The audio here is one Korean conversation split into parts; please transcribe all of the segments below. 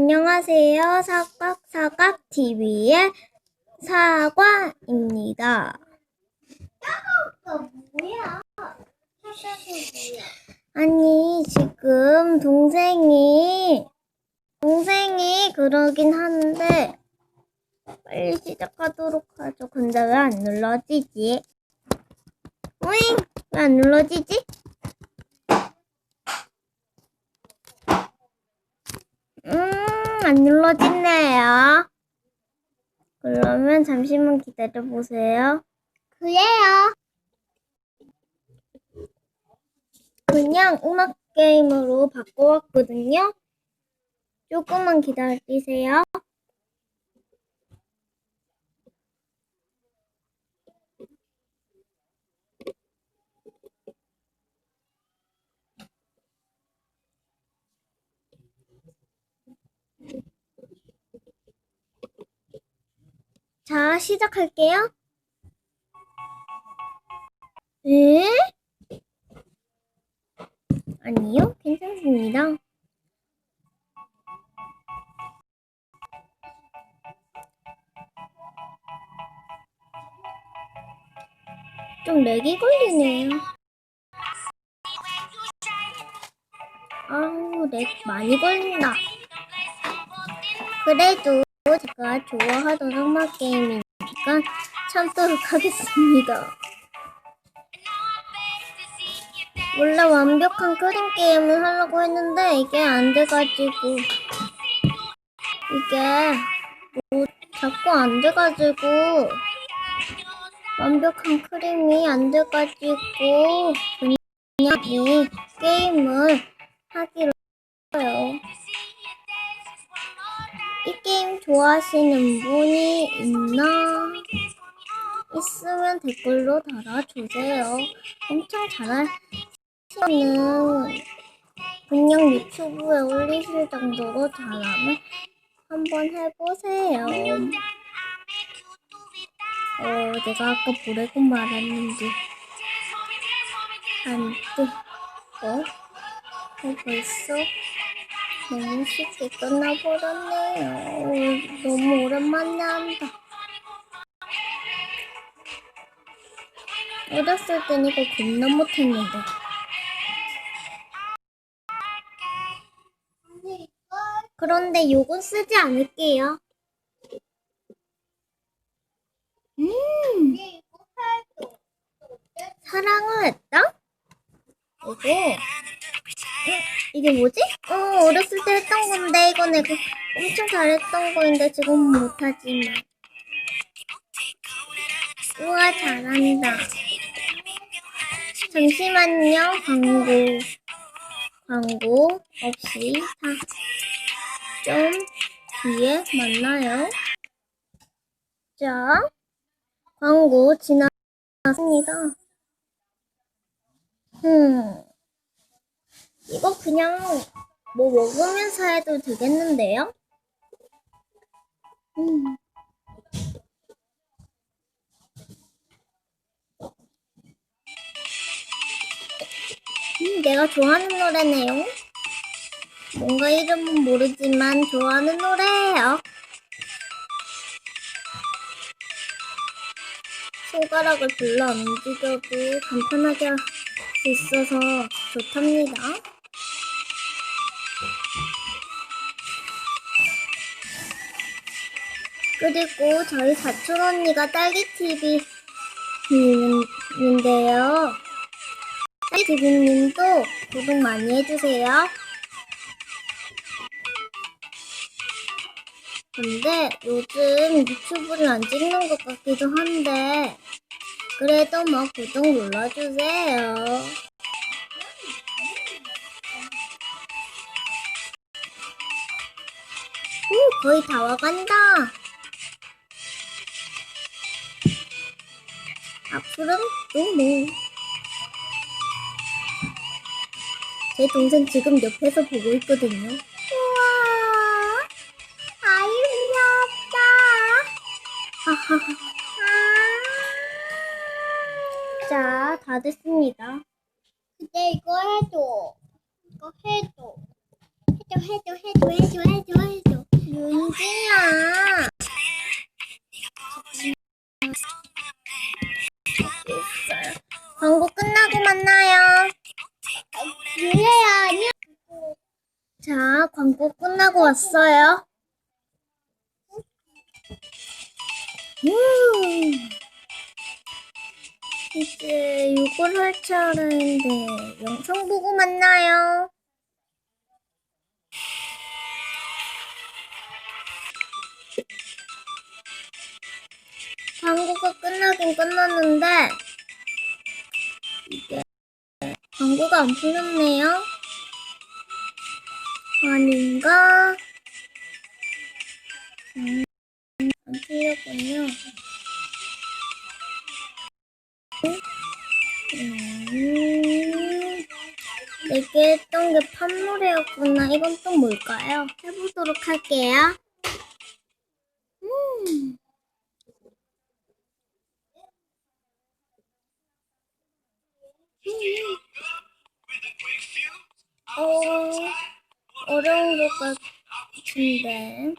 안녕하세요. 사각사각TV의 사과입니다. 뭐야? 사사기 뭐야? 아니, 지금 동생이, 동생이 그러긴 하는데, 빨리 시작하도록 하죠. 근데 왜 안 눌러지지? 오잉! 왜 안 눌러지지? 음, 안 눌러지네요. 그러면 잠시만 기다려보세요. 그래요. 그냥 음악 게임으로 바꿔왔거든요. 조금만 기다리세요. 자, 시작할게요. 에? 아니요, 괜찮습니다. 좀 렉이 걸리네요. 아우, 렉 많이 걸린다. 그래도 제가 좋아하던 음악 게임이니까 참도록 하겠습니다. 원래 완벽한 크림 게임을 하려고 했는데 이게 안 돼가지고 이게 뭐 자꾸 안 돼가지고 완벽한 크림이 안 돼가지고 그냥 이 게임을 하기로 했어요. 이 게임 좋아하시는 분이 있나? 있으면 댓글로 달아주세요. 엄청 잘할 는 그냥 유튜브에 올리실 정도로 잘하면 한번 해보세요. 어, 내가 아까 뭐라고 말했는지 안 뜨, 어? 어, 벌써 너무 쉽게 끝나버렸네요. 어, 너무 오랜만에 한다. 어렸을 땐 이거 겁나 못했는데. 그런데 요건 쓰지 않을게요. 음. 사랑을 했다? 이거, 음, 이게 뭐지? 어, 어렸을 때 했던 건데, 이거 내가 엄청 잘했던 거인데, 지금은 못하지만. 우와, 잘한다. 잠시만요, 광고. 광고 없이 다. 좀 뒤에 만나요. 자, 광고 지났습니다. 음, 이거 그냥 뭐 먹으면서 해도 되겠는데요? 음. 음, 내가 좋아하는 노래네요. 뭔가 이름은 모르지만 좋아하는 노래예요. 손가락을 안 움직여도 간편하게 할 수 있어서 좋답니다. 그리고 저희 사촌 언니가 딸기TV인데요. 딸기TV님도 구독 많이 해주세요. 근데 요즘 유튜브를 안 찍는 것 같기도 한데 그래도 뭐 구독 눌러주세요. 오, 거의 다 와간다. 그럼 노네. 제 동생 지금 옆에서 보고 있거든요. 우와, 아이 귀엽다. 자, 다 됐습니다. 근데 이거 해줘. 이거 해줘, 해줘, 해줘, 해줘, 해줘, 해줘. 윤지야. 아, 광고 끝나고 만나요. 유래야, 안녕. 자, 광고 끝나고 왔어요. 음. 이제 요걸 할 차례인데 영상 보고 만나요. 광고가 끝나긴 끝났는데 이게 광고가 안 풀렸네요. 아닌가? 음, 안 풀렸군요. 음, 내게 했던 게 판노래였구나. 이건 또 뭘까요? 해보도록 할게요. 음. 어, 어려운 것 같은데.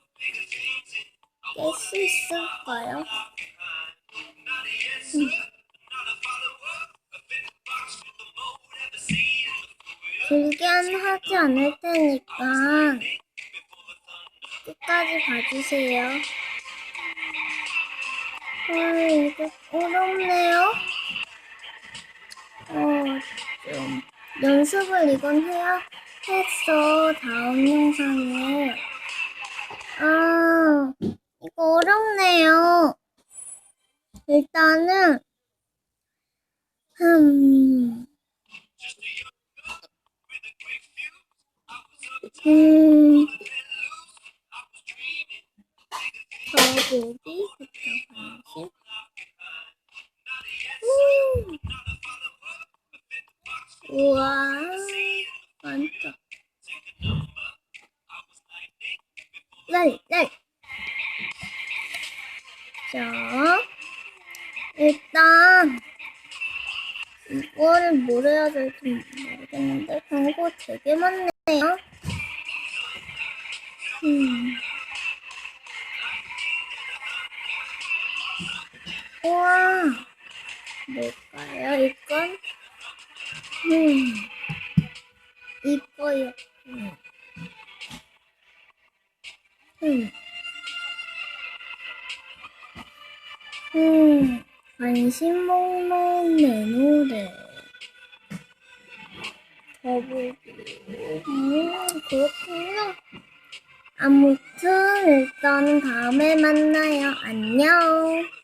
깰 수 있을까요? 음. 길게는 하지 않을 테니까 끝까지 봐주세요. 아, 이거 어렵네요. 어, 좀 연습을 이건 해야 했어. 다음 영상에. 아, 이거 어렵네요. 일단은, 음, 음, 더보기부터 가야지. 음. 우와, 많다. 날, 날. 자, 일단, 이거를 뭘 해야 될지 모르겠는데, 광고 되게 많네요. 음. 우와, 뭘까요, 이건? 음, 이거요. 음. 음. 음, 관심 먹는 내 노래. 더보기. 음, 그렇군요. 아무튼, 일단 다음에 만나요. 안녕.